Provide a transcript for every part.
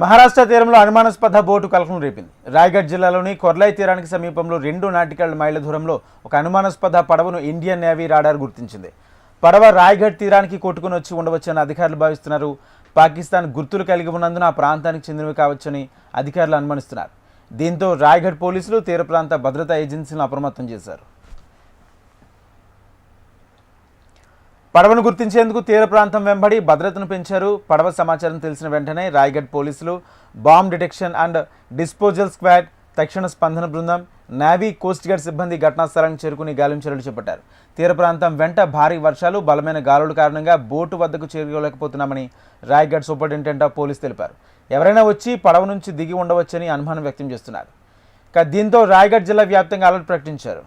మహారాష్ట్ర తీరంలో అనుమానాస్పద బోటు కలకలం రేపింది. రాయగఢ్ జిల్లాలోని కొర్లాయి తీరానికి సమీపంలో రెండు నాటికల్ మైళ్ళ దూరంలో ఒక అనుమానాస్పద పడవను ఇండియన్ నేవీ రాడార్ గుర్తించింది. పడవ రాయగఢ్ తీరానికి కొట్టుకుని వచ్చి ఉండవచ్చని అధికారులు భావిస్తున్నారు. పాకిస్తాన్ గుర్తులు కలిగి ఉన్నందున ఆ ప్రాంతానికి చెందినవి కావచ్చని అధికారులు అనుమానిస్తున్నారు. దీంతో రాయగఢ్ పోలీసులు తీర ప్రాంత భద్రతా ఏజెన్సీలను అప్రమత్తం చేశారు. పడవను గుర్తించేందుకు తీర ప్రాంతం వెంబడి భద్రతను పెంచారు. పడవ సమాచారం తెలిసిన వెంటనే రాయగఢ్ పోలీసులు bomb detection and disposal squad తక్షణ స్పందన బృందం నేవీ కోస్ట్ గార్డ్ సిబ్బంది ఘటనా స్థలానికి చేరుకుని గాలింపు చర్యలు చేపట్టారు. తీర ప్రాంతం వెంట భారీ వర్షాలు బలమైన గాలుల కారణంగా బోటు వద్దకు చేరుకోలేకపోతున్నామని రాయగఢ్ సూపరింటెండెంట్ ఆఫ్ పోలీస్ తెలిపారు. ఎవరైనా వచ్చి పడవ నుంచి దిగి ఉండవచ్చని అనుమానం వ్యక్తం చేస్తున్నారు. దీంతో రాయగఢ్ జిల్లా వ్యాప్తంగా అలర్ట్ ప్రకటించారు.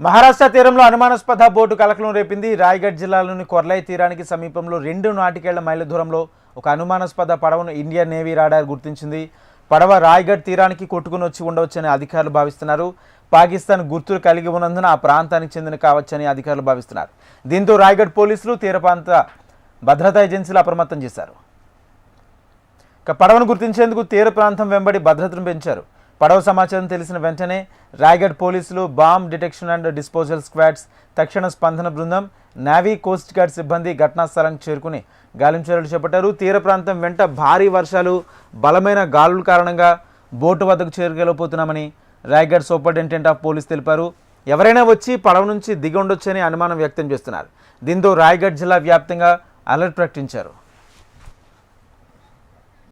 మహారాష్ట్ర తీరంలో అనుమానాస్పద బోటు కలకలం రేపింది. రాయగఢ్ జిల్లాలోని కొర్లై తీరానికి సమీపంలో రెండు నాటికేళ్ళ మైళ్ళ దూరంలో ఒక అనుమానాస్పద పడవను ఇండియన్ నేవీ రాడార్ గుర్తించింది. పడవ రాయగఢ్ తీరానికి కొట్టుకుని వచ్చి ఉండవచ్చని అధికారులు భావిస్తున్నారు. పాకిస్తాన్ గుర్తులు కలిగి ఉన్నందున ఆ ప్రాంతానికి చెందిన కావచ్చని అధికారులు భావిస్తున్నారు. దీంతో రాయగఢ్ పోలీసులు తీర ప్రాంత భద్రతా ఏజెన్సీలు అప్రమత్తం చేశారు. ఇక పడవను గుర్తించేందుకు తీర ప్రాంతం వెంబడి భద్రతను పెంచారు. పడవ సమాచారం తెలిసిన వెంటనే రాయగఢ్ పోలీసులు bomb detection and disposal squads తక్షణ స్పందన బృందం నావీ కోస్ట్ గార్డ్ సిబ్బంది ఘటనా స్థలానికి చేరుకుని గాలింపు చర్యలు చేపట్టారు. తీర ప్రాంతం వెంట భారీ వర్షాలు బలమైన గాలుల కారణంగా బోటు వద్దకు చేరుకెళ్ళిపోతున్నామని రాయగఢ్ సూపరింటెండెంట్ ఆఫ్ పోలీస్ తెలిపారు. ఎవరైనా వచ్చి పడవ నుంచి దిగి ఉండొచ్చని అనుమానం వ్యక్తం చేస్తున్నారు. దీంతో రాయగఢ్ జిల్లా వ్యాప్తంగా అలర్ట్ ప్రకటించారు.